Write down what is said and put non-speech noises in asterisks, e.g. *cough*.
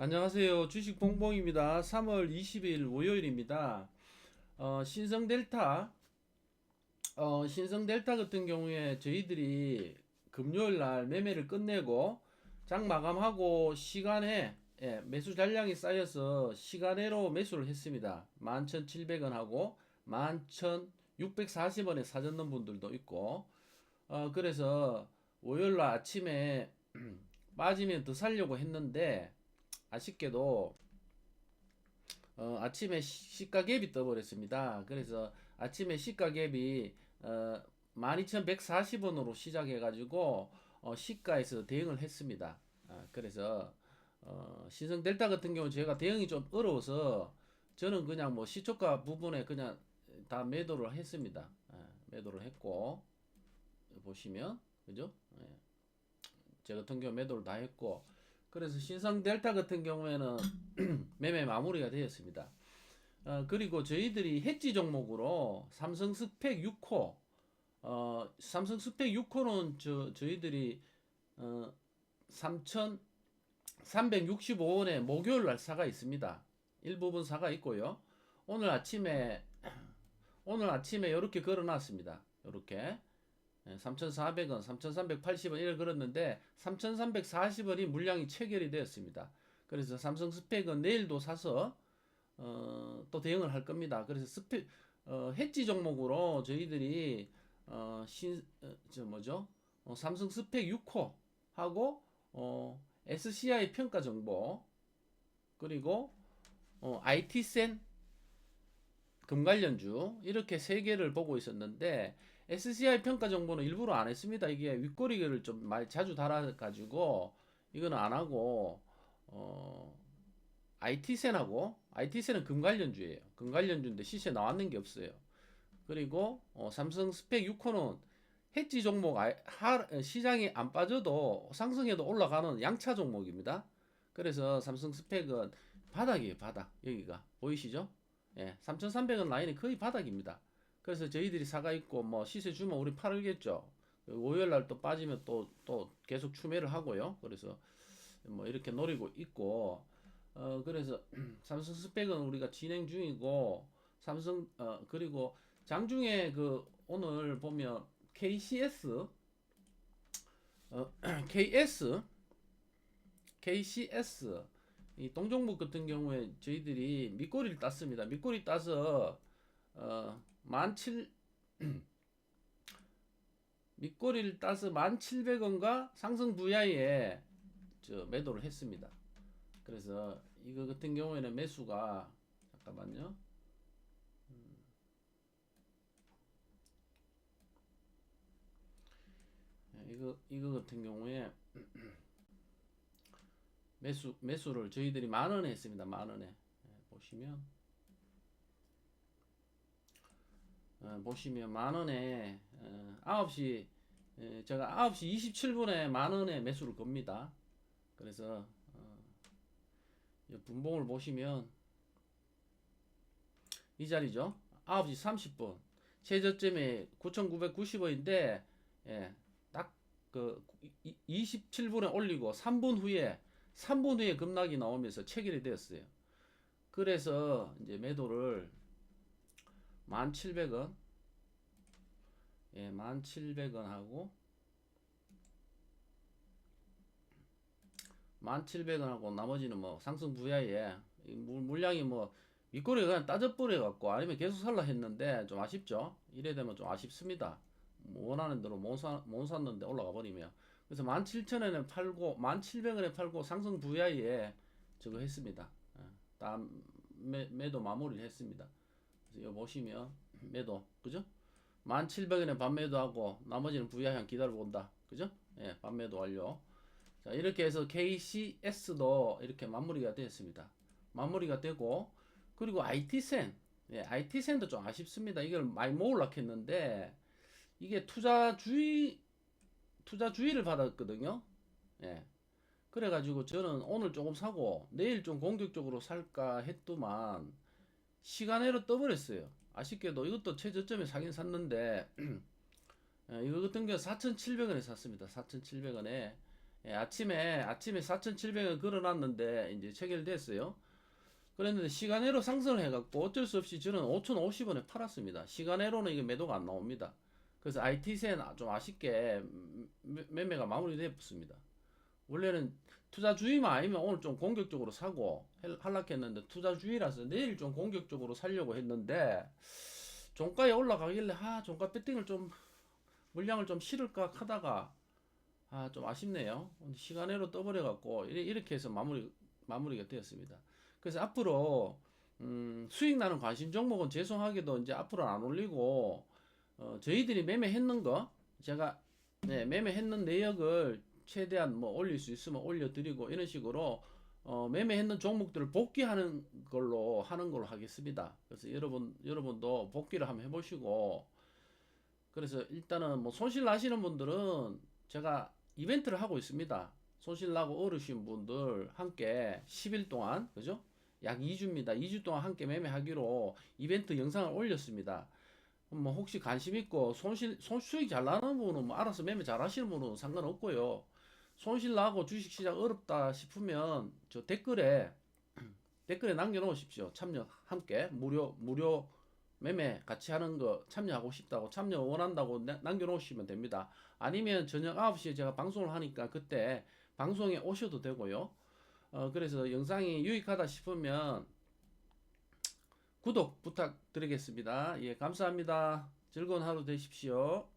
안녕하세요. 주식 봉봉입니다. 3월 20일 월요일입니다. 어, 신성 델타, 어, 신성 델타 같은 경우에 저희들이 금요일 날 매매를 끝내고 장 마감하고 시간에 예, 매수 잔량이 쌓여서 시간외로 매수를 했습니다. 11,700원 하고 11,640원에 사전 넣은 분들도 있고 어, 그래서 월요일 날 아침에 *clears throat* 빠지면 더 살려고 했는데 아쉽게도 어, 아침에 시- 시가갭이 떠버렸습니다. 그래서 아침에 시가갭이 어, 12,140원으로 시작해가지고 어, 시가에서 대응을 했습니다. 아, 그래서 어, 신성 델타 같은 경우 제가 대응이 좀 어려워서 저는 그냥 뭐 시초가 부분에 그냥 다 매도를 했습니다. 아, 매도를 했고 보시면 그죠? 예. 제 같은 경우 매도를 다 했고 그래서 신성 델타 같은 경우에는 *clears throat* 매매 마무리가 되었습니다. 어, 그리고 저희들이 해지 종목으로 삼성 스펙 6호 어, 삼성 스펙 6호는 저 저희들이 어, 3,365원에 목요일 날 사가 있습니다. 일부분 사가 있고요. 오늘 아침에 *clears throat* 오늘 아침에 이렇게 걸어놨습니다. 이렇게 3,400원, 3,380원 이래 걸었는데 3,340원이 물량이 체결이 되었습니다. 그래서 삼성 스펙은 내일도 사서 어, 또 대응을 할 겁니다. 그래서 스펙 어, 해지 종목으로 저희들이 어, 신, 어, 저 뭐죠? 어, 삼성 스펙 6호 하고 어, SCI 평가 정보 그리고 어, IT센 금관련주 이렇게 세 개를 보고 있었는데 SCI 평가 정보는 일부러 안 했습니다. 이게 윗꼬리를 좀 많이 자주 달아가지고 이거는 안 하고 어 IT센하고 IT센은 금관련주예요. 금관련주인데 시세 나왔는 게 없어요. 그리고 어, 삼성 스펙 6호는 해지 종목 아- 하, 시장이 안 빠져도 상승해도 올라가는 양차 종목입니다. 그래서 삼성 스펙은 바닥이에요, 바닥. 여기가 보이시죠? 예, 3,300원 라인이 거의 바닥입니다. 그래서 저희들이 사가 있고 뭐 시세 주면 우리 팔겠죠. 월요일 날 또 빠지면 또 또 계속 추매를 하고요. 그래서 뭐 이렇게 노리고 있고 어 그래서 *clears throat* 삼성 스펙은 우리가 진행 중이고 삼성 어 그리고 장중에 그 오늘 보면 KCS 어 *clears throat* KS KCS 이 동종목 같은 경우에 저희들이 밑꼬리를 땄습니다. 밑꼬리 따서 어, 만칠 *clears throat* 밑꼬리를 따서 1,700원과 상승 VI에 저 매도를 했습니다. 그래서 이거 같은 경우에는 매수가 잠깐만요. 음. 이거 이거 같은 경우에 *clears throat* 매수 매수를 저희들이 만 원에 했습니다. 만 원에 예, 보시면 어, 보시면 만 원에 어, 9시 에, 제가 9시 27분에 만 원에 매수를 겁니다. 그래서 어, 이 분봉을 보시면 이 자리죠. 9시 30분 최저점이 9,990원인데 예, 딱그 27분에 올리고 3분 후에 3분 후에 급락이 나오면서 체결이 되었어요. 그래서 이제 매도를 1700원 예, 1700원 하고 1700원 하고 나머지는 뭐 상승 물- 물량이 뭐 윗꼬리가 그냥 따져버려 갖고 아니면 계속 살라 했는데 좀 아쉽죠. 이래 되면 좀 아쉽습니다. 뭐 원하는 대로 못, 사, 못 샀는데 올라가 버리면 그래서 17,000원에 팔고 1700원에 팔고 상승 VI에 저거 했습니다 예, 다 매, 매도 마무리를 했습니다 그래서 이거 보시면 매도 그죠? 1700원에 반매도하고 나머지는 부야향 기다려 본다. 그죠? 예, 반매도 완료. 자, 이렇게 해서 KCS도 이렇게 마무리가 되었습니다. 마무리가 되고 그리고 IT센 예, IT센도 좀 아쉽습니다. 이걸 많이 모으려고 했는데 이게 투자주의 투자 주의를 받았거든요. 예. 그래가지고 저는 오늘 조금 사고 내일 좀 공격적으로 살까 했더만 시간외로 떠버렸어요. 아쉽게도 이것도 최저점에 사긴 샀는데 *clears throat* 예, 이거 같은 경우 4,700원에 샀습니다. 4,700원에 예, 아침에 아침에 4,700원 걸어놨는데 이제 체결됐어요. 그랬는데 시간외로 상승을 해갖고 어쩔 수 없이 저는 5,050원에 팔았습니다. 시간외로는 이게 매도가 안 나옵니다. 그래서 IT센 좀 아쉽게 매- 매매가 마무리됐습니다. 원래는 투자주의만 아니면 오늘 좀 공격적으로 사고 할- 할락했는데 투자주의라서 내일 좀 공격적으로 살려고 했는데 종가에 올라가길래 아 종가 배팅을 좀 물량을 좀 실을까 하다가 아 좀 아쉽네요. 근데 시간외로 떠버려 갖고 이렇게 해서 마무리 마무리가 되었습니다. 그래서 앞으로 음, 수익 나는 관심 종목은 죄송하게도 이제 앞으로 안 올리고 어, 저희들이 매매했는 거 제가 네, 매매했는 내역을 최대한 뭐 올릴 수 있으면 올려드리고 이런 식으로 어, 매매했는 종목들을 복귀하는 걸로 하는 걸로 하겠습니다. 그래서 여러분 여러분도 복귀를 한번 해보시고 그래서 일단은 뭐 손실 나시는 분들은 제가 이벤트를 하고 있습니다. 손실 나고 어르신 분들 함께 10일 동안 그죠? 약 2주입니다. 2주 동안 함께 매매하기로 이벤트 영상을 올렸습니다. 뭐 혹시 관심 있고 손실 손 수익 잘 나는 분은 뭐 알아서 매매 잘 하시는 분은 상관없고요. 손실 나고 주식 시장 어렵다 싶으면 저 댓글에 *clears throat* 댓글에 남겨 놓으십시오. 참여 함께 무료 무료 매매 같이 하는 거 참여하고 싶다고 참여 원한다고 나- 남겨 놓으시면 됩니다. 아니면 저녁 9시에 제가 방송을 하니까 그때 방송에 오셔도 되고요. 어 그래서 영상이 유익하다 싶으면 구독 부탁드리겠습니다. 예, 감사합니다. 즐거운 하루 되십시오.